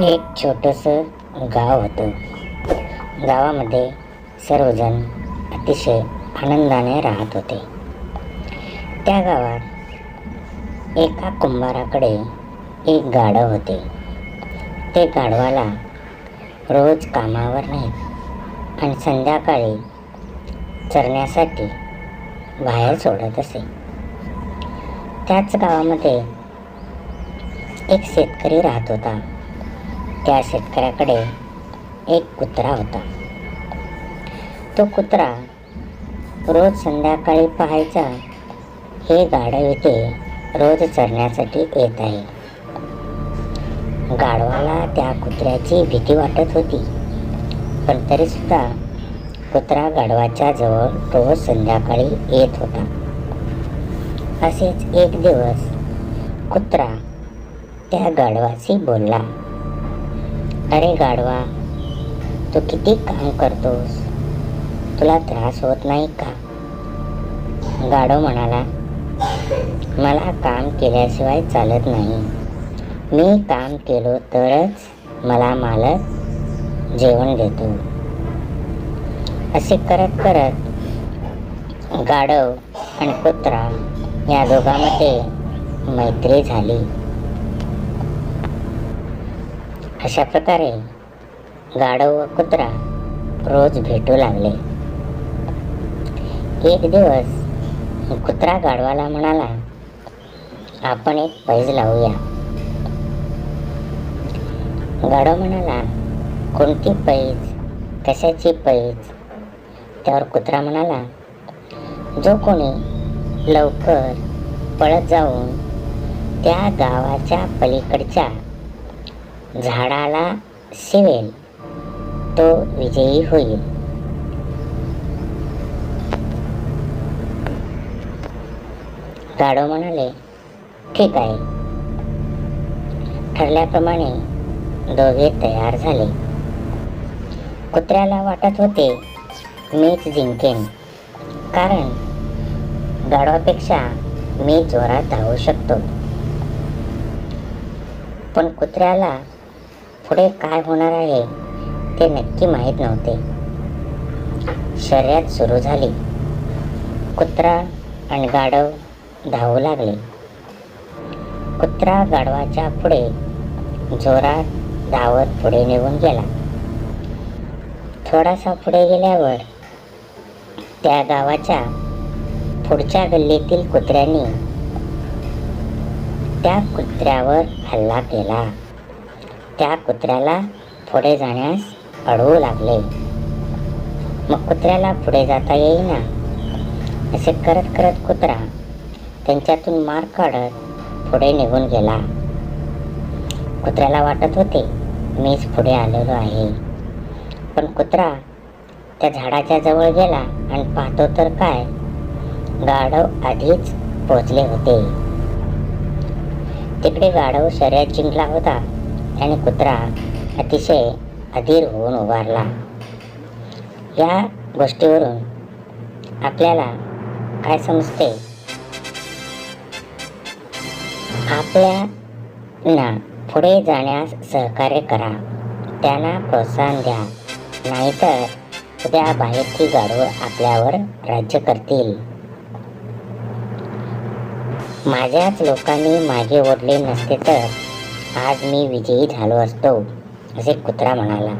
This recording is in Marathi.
एक छोटंसं गाव होतं. गावामध्ये सर्वजण अतिशय आनंदाने राहत होते. त्या गावात एका कुंभाराकडे एक गाढव होते. ते गाढवाला रोज कामावर नाहीत आणि संध्याकाळी चरण्यासाठी बाहेर सोडत असे. त्याच गावामध्ये एक शेतकरी राहत होता. त्या शेतकऱ्याकडे एक कुत्रा होता. तो कुत्रा रोज संध्याकाळी पाहायचा. हे गाढव इथे रोज चरण्यासाठी येत आहे. गाढवाला त्या कुत्र्याची भीती वाटत होती. पण तरीसुद्धा कुत्रा गाढवाच्या जवळ रोज संध्याकाळी येत होता. असेच एक दिवस कुत्रा त्या गाढवाशी बोलला. अरे गाढवा तू किती काम करतोस? तुला त्रास होत नाही का? गाढव म्हणाला मला काम केल्याशिवाय चालत नाही. मी काम केलो तरच मला मालक जेवण देतो. असे करत करत गाढव आणि कुत्रा या दोघांमध्ये मैत्री झाली. अशा प्रकारे गाढव व कुत्रा रोज भेटू लागले. एक दिवस कुत्रा गाढवाला म्हणाला आपण एक पैज लावूया. गाढव म्हणाला कोणती पैज? कशाची पैज? त्यावर कुत्रा म्हणाला जो कोणी लवकर पळत जाऊन त्या गावाच्या पलीकडच्या झाडाला शिवेल तो विजयी होईल. गाडो म्हणाले ठीक आहे. ठरल्याप्रमाणे दोघे तयार झाले. कुत्र्याला वाटत होते मीच जिंकेन. कारण गाढवापेक्षा मी जोरात धावू शकतो. पण कुत्र्याला पुढे काय होणार आहे ते नक्की माहीत नव्हते. शर्यत सुरू झाली. कुत्रा आणि गाढव धावू लागले. कुत्रा गाढवाच्या पुढे जोरात धावत पुढे निघून गेला. थोडासा पुढे गेल्यावर त्या गावाच्या पुढच्या गल्लीतील कुत्र्यांनी त्या कुत्र्यावर हल्ला केला. त्या कुत्र्याला पुढे जाण्यास अडवू लागले. मग कुत्र्याला पुढे जाता येईना. असे करत करत कुत्रा त्यांच्यातून मार काढत पुढे निघून गेला. कुत्र्याला वाटत होते मीच पुढे आलेलो आहे. पण कुत्रा त्या झाडाच्या जवळ गेला आणि पाहतो तर काय गाढव आधीच पोचले होते. तिकडे गाढव शर्यत जिंकला होता. आणि कुत्रा अतिशय अधीर होऊन उभारला. या गोष्टीवरून आपल्याला काय समजते? आपल्याला पुढे जाण्यास सहकार्य करा. त्यांना प्रोत्साहन द्या. नाहीतर उद्या बाहेरची गाढवं आपल्यावर राज्य करतील. माझ्याच लोकांनी मागे ओढले नसते तर आज मी विजयी झालो असतो असे कुत्रा म्हणाला.